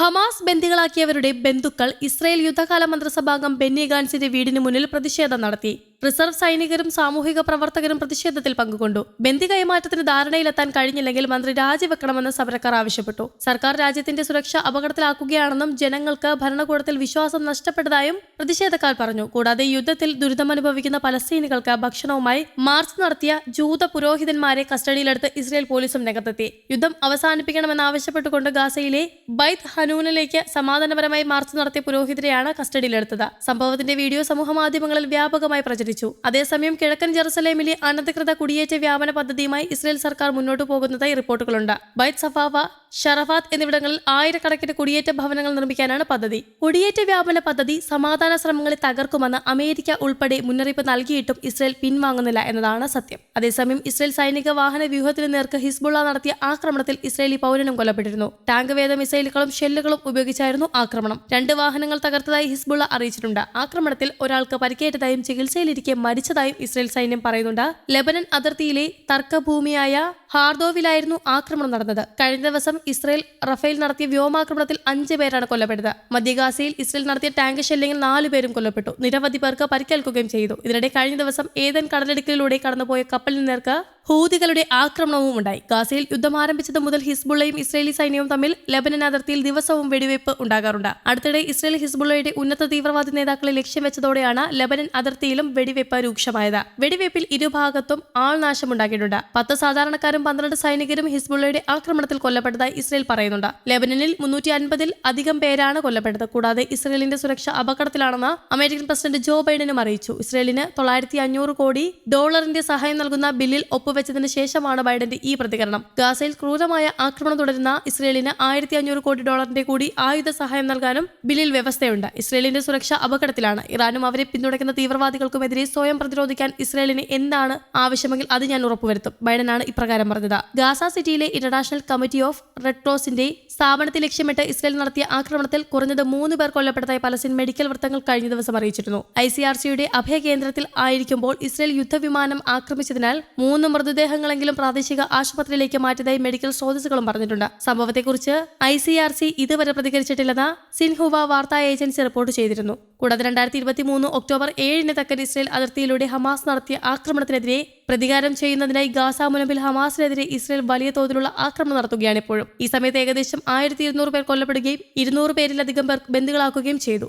Hamas ബന്ദികളാക്കിയവരുടെ ബന്ധുക്കൾ Israel യുദ്ധകാല മന്ത്രിസഭാംഗം Benny ഗാൻസിന്റെ വീടിന് മുന്നിൽ പ്രതിഷേധം നടത്തി. റിസർവ് സൈനികരും സാമൂഹിക പ്രവർത്തകരും പ്രതിഷേധത്തിൽ പങ്കുകൊണ്ടു. ബന്ദി കൈമാറ്റത്തിന് ധാരണയിലെത്താൻ കഴിഞ്ഞില്ലെങ്കിൽ മന്ത്രി രാജിവെക്കണമെന്ന് സമരക്കാർ ആവശ്യപ്പെട്ടു. സർക്കാർ രാജ്യത്തിന്റെ സുരക്ഷ അപകടത്തിലാക്കുകയാണെന്നും ജനങ്ങൾക്ക് ഭരണകൂടത്തിൽ വിശ്വാസം നഷ്ടപ്പെട്ടതായും പ്രതിഷേധക്കാർ പറഞ്ഞു. കൂടാതെ യുദ്ധത്തിൽ ദുരിതമനുഭവിക്കുന്ന പലസ്തീനികൾക്ക് ഭക്ഷണവുമായി മാർച്ച് നടത്തിയ ജൂത പുരോഹിതന്മാരെ കസ്റ്റഡിയിലെടുത്ത് ഇസ്രയേൽ പോലീസും രംഗത്തെത്തി. യുദ്ധം അവസാനിപ്പിക്കണമെന്നാവശ്യപ്പെട്ടുകൊണ്ട് ഗാസയിലെ ബൈത്ത് ഹനൂനിലേക്ക് സമാധാനപരമായി മാർച്ച് നടത്തിയ പുരോഹിതരെയാണ് കസ്റ്റഡിയിലെടുത്തത്. സംഭവത്തിന്റെ വീഡിയോ സമൂഹമാധ്യമങ്ങളിൽ വ്യാപകമായി പ്രചരിച്ചു. അതേസമയം കിഴക്കൻ ജെറുസലേമിലെ അനധികൃത കുടിയേറ്റ വ്യാപന പദ്ധതിയുമായി ഇസ്രയേൽ സർക്കാർ മുന്നോട്ട് പോകുന്നതായി റിപ്പോർട്ടുകളുണ്ട്. ബൈത് സഫാവ ഷറഫാത്ത് എന്നിവിടങ്ങളിൽ ആയിരക്കണക്കിന് കുടിയേറ്റ ഭവനങ്ങൾ നിർമ്മിക്കാനാണ് പദ്ധതി. കുടിയേറ്റ വ്യാപന പദ്ധതി സമാധാന ശ്രമങ്ങളെ തകർക്കുമെന്ന് അമേരിക്ക ഉൾപ്പെടെ മുന്നറിയിപ്പ് നൽകിയിട്ടും ഇസ്രയേൽ പിൻവാങ്ങുന്നില്ല എന്നതാണ് സത്യം. അതേസമയം ഇസ്രയേൽ സൈനിക വാഹന വ്യൂഹത്തിന് നേർക്ക് ഹിസ്ബുള്ള നടത്തിയ ആക്രമണത്തിൽ ഇസ്രയേലി പൗരനും കൊല്ലപ്പെട്ടിരുന്നു. ടാങ്ക് വേദ മിസൈലുകളും ഷെല്ലുകളും ഉപയോഗിച്ചായിരുന്നു ആക്രമണം. രണ്ട് വാഹനങ്ങൾ തകർത്തതായി ഹിസ്ബുള്ള അറിയിച്ചിട്ടുണ്ട്. ആക്രമണത്തിൽ ഒരാൾക്ക് പരിക്കേറ്റതായും ചികിത്സയിലിരിക്കെ മരിച്ചതായും ഇസ്രയേൽ സൈന്യം പറയുന്നുണ്ട്. ലെബനൻ അതിർത്തിയിലെ തർക്കഭൂമിയായ ഹാർദോവിലായിരുന്നു ആക്രമണം നടന്നത്. കഴിഞ്ഞ ദിവസം ഇസ്രയേൽ റഫേൽ നടത്തിയ വ്യോമാക്രമണത്തിൽ അഞ്ച് പേരാണ് കൊല്ലപ്പെട്ടത്. മധ്യഗാസയിൽ ഇസ്രയേൽ നടത്തിയ ടാങ്ക് ഷെല്ലിങ്ങിൽ നാലു പേരും കൊല്ലപ്പെട്ടു. നിരവധി പേർക്ക് പരിക്കേൽക്കുകയും ചെയ്തു. ഇതിനിടെ കഴിഞ്ഞ ദിവസം ഏതൻ കടലിടുക്കിലൂടെ കടന്നുപോയ കപ്പലിന് നേർക്ക് ഹൂതികളുടെ ആക്രമണവും ഉണ്ടായി. ഗാസയിൽ യുദ്ധം ആരംഭിച്ചത് മുതൽ ഹിസ്ബുള്ളയും ഇസ്രയേലി സൈന്യവും തമ്മിൽ ലബനൻ അതിർത്തിയിൽ ദിവസവും വെടിവയ്പ് ഉണ്ടാകാറുണ്ട്. അടുത്തിടെ ഇസ്രയേൽ ഹിസ്ബുള്ളയുടെ ഉന്നത തീവ്രവാദി നേതാക്കളെ ലക്ഷ്യം വെച്ചതോടെയാണ് ലബനൻ അതിർത്തിയിലും വെടിവയ്പ് രൂക്ഷമായത്. വെടിവയ്പിൽ ഇരുഭാഗത്തും ആൾനാശമുണ്ടാക്കിയിട്ടുണ്ട്. പത്ത് സാധാരണക്കാരും പന്ത്രണ്ട് സൈനികരും ഹിസ്ബുള്ളയുടെ ആക്രമണത്തിൽ കൊല്ലപ്പെട്ടതായി ഇസ്രയേൽ പറയുന്നുണ്ട്. ലെബനനിൽ മുന്നൂറ്റി അൻപതിൽ അധികം പേരാണ് കൊല്ലപ്പെട്ടത്. കൂടാതെ ഇസ്രയേലിന്റെ സുരക്ഷ അപകടത്തിലാണെന്ന് അമേരിക്കൻ പ്രസിഡന്റ് ജോ ബൈഡനും അറിയിച്ചു. ഇസ്രയേലിന് തൊള്ളായിരത്തി അഞ്ഞൂറ് കോടി ഡോളറിന്റെ സഹായം നൽകുന്ന ബില്ലിൽ ഒപ്പുവെച്ചതിന് ശേഷമാണ് ബൈഡന്റെ ഈ പ്രതികരണം. ഗാസയിൽ ക്രൂരമായ ആക്രമണം തുടരുന്ന ഇസ്രയേലിന് ആയിരത്തി അഞ്ഞൂറ് കോടി ഡോളറിന്റെ കൂടി ആയുധ സഹായം നൽകാനും ബില്ലിൽ വ്യവസ്ഥയുണ്ട്. ഇസ്രയേലിന്റെ സുരക്ഷ അപകടത്തിലാണ്. ഇറാനും അവരെ പിന്തുണയ്ക്കുന്ന തീവ്രവാദികൾക്കുമെതിരെ സ്വയം പ്രതിരോധിക്കാൻ ഇസ്രയേലിന് എന്താണ് ആവശ്യമെങ്കിൽ അത് ഞാൻ ഉറപ്പുവരുത്തും. ബൈഡനാണ് ഇപ്രകാരം പറഞ്ഞത്. ഗാസ സിറ്റിയിലെ ഇന്റർനാഷണൽ കമ്മിറ്റി ഓഫ് റെഡ് ക്രോസിന്റെ സ്ഥാപനത്തെ ലക്ഷ്യമിട്ട് ഇസ്രയേൽ നടത്തിയ ആക്രമണത്തിൽ കുറഞ്ഞത് മൂന്ന് പേർ കൊല്ലപ്പെട്ടതായി പലസ്തീൻ മെഡിക്കൽ വൃത്തങ്ങൾ കഴിഞ്ഞ ദിവസം അറിയിച്ചിരുന്നു. ഐ സി ആർ സിയുടെ അഭയകേന്ദ്രത്തിൽ ആയിരിക്കുമ്പോൾ ഇസ്രയേൽ യുദ്ധവിമാനം ആക്രമിച്ചതിനാൽ മൂന്ന് മൃതദേഹങ്ങളെങ്കിലും പ്രാദേശിക ആശുപത്രിയിലേക്ക് മാറ്റിയതായി മെഡിക്കൽ സ്രോതസ്സുകളും പറഞ്ഞിട്ടുണ്ട്. സംഭവത്തെക്കുറിച്ച് ഐ സി ആർ സി ഇതുവരെ പ്രതികരിച്ചിട്ടില്ലെന്ന് സിൻഹുവ വാർത്താ ഏജൻസി റിപ്പോർട്ട് ചെയ്തിരുന്നു. കൂടാതെ രണ്ടായിരത്തി ഇരുപത്തി മൂന്ന് ഒക്ടോബർ ഏഴിന് തക്കൻ ഇസ്രയേൽ അതിർത്തിയിലൂടെ ഹമാസ് നടത്തിയ ആക്രമണത്തിനെതിരെ പ്രതികാരം ചെയ്യുന്നതിനായി ഗാസ മുനമ്പിൽ ഹമാസിനെതിരെ ഇസ്രയേൽ വലിയ തോതിലുള്ള ആക്രമണം നടത്തുകയാണ് ഇപ്പോഴും. ഈ സമയത്ത് ഏകദേശം ആയിരത്തി ഇരുന്നൂറ് പേർ കൊല്ലപ്പെടുകയും ഇരുന്നൂറ് പേരിലധികം പേർ ബന്ധുക്കളാക്കുകയും ചെയ്തു.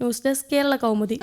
News desk Kerala Kaumudi.